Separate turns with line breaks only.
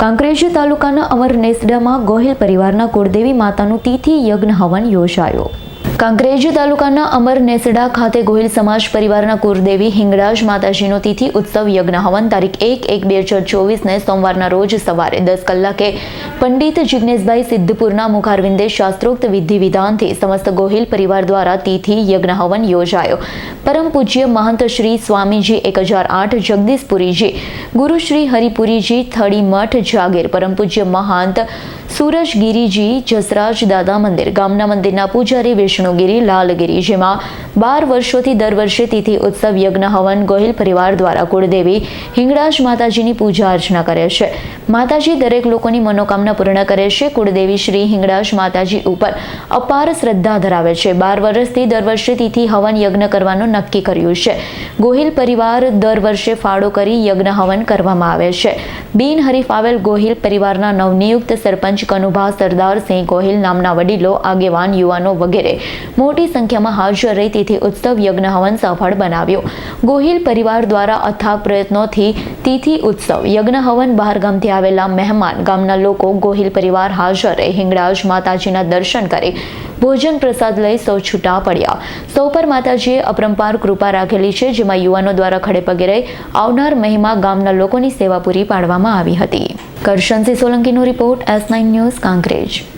કાંકરેજ તાલુકાના અમર નેસડામાં ગોહિલ પરિવારના કુળદેવી માતાનું તિથિ યજ્ઞ હવન યોજાયો. કાંકરેજ તાલુકાના અમર નેસડા ખાતે ગોહિલ સમાજ પરિવારના કુરદેવી હિંગળાજ માતાજીનો તિથિ ઉત્સવ યજ્ઞ હવન તારીખ એક એક બે હજાર ચોવીસને સોમવારના રોજ સવારે દસ કલાકે. પંડિત જિજ્ઞેશભાઈ સિદ્ધપુરના મુખારવિંદે શાસ્ત્રોક્ત વિધિ વિધાનથી સમસ્ત ગોહિલ પરિવાર દ્વારા તિથિ યજ્ઞ હવન યોજાયો. પરમ પૂજ્ય મહંત શ્રી સ્વામીજી એક હજાર આઠ, જગદીશપુરીજી, ગુરુ શ્રી હરિપુરીજી, થળી મઠ, જાગીર, પરમ પૂજ્ય મહંત સુરજગીરીજી જસરાજ દાદા મંદિર, ગામના મંદિરના પૂજારી વિષ્ણુગીરી લાલગીરી, જેમાં બાર વર્ષોથી દર વર્ષે તિથિ ઉત્સવ, યજ્ઞ, હવન, ગોહિલ પરિવાર દ્વારા કુળદેવી હિંગળાજ માતાજીની પૂજા અર્ચના કરે છે. માતાજી દરેક લોકોની મનોકામના પૂર્ણ કરે છે. કુળદેવી શ્રી હિંગળાજ માતાજી ઉપર અપાર શ્રદ્ધા ધરાવે છે. બાર વર્ષથી દર વર્ષે તિથિ, હવન, યજ્ઞ કરવાનું નક્કી કર્યું છે. ગોહિલ પરિવાર દર વર્ષે ફાળો કરી યજ્ઞ, હવન કરવામાં આવે છે. બિનહરીફ આવેલ ગોહિલ પરિવારના નવનિયુક્ત સરપંચ કનુભા સરદારસિંહ ગોહિલ નામના વડીલો, આગેવાન, યુવાનો વગેરે. મોટી સંખ્યામાં હાજર રહી તિથિ ઉત્સવ યજ્ઞ હવન સફળ બનાવ્યો. ગોહિલ પરિવાર દ્વારા અથાગ પ્રયત્નોથી તિથિ ઉત્સવ, યજ્ઞ હવન બહારગામથી આવેલા મહેમાન, ગામના લોકો ગોહિલ પરિવાર હાજર હિંગળાજ માતાજીના દર્શન કરી. ભોજન પ્રસાદ લઈ સૌ છૂટા પડ્યા. સૌ પર માતાજીએ અપરંપાર કૃપા રાખેલી છે, જેમાં યુવાનો દ્વારા ખડે પગે રહી આવનાર મહિમા ગામના લોકોની સેવા પૂરી પાડવામાં આવી હતી. Karshansinh સોલંકીનો report S nine news Kankrej.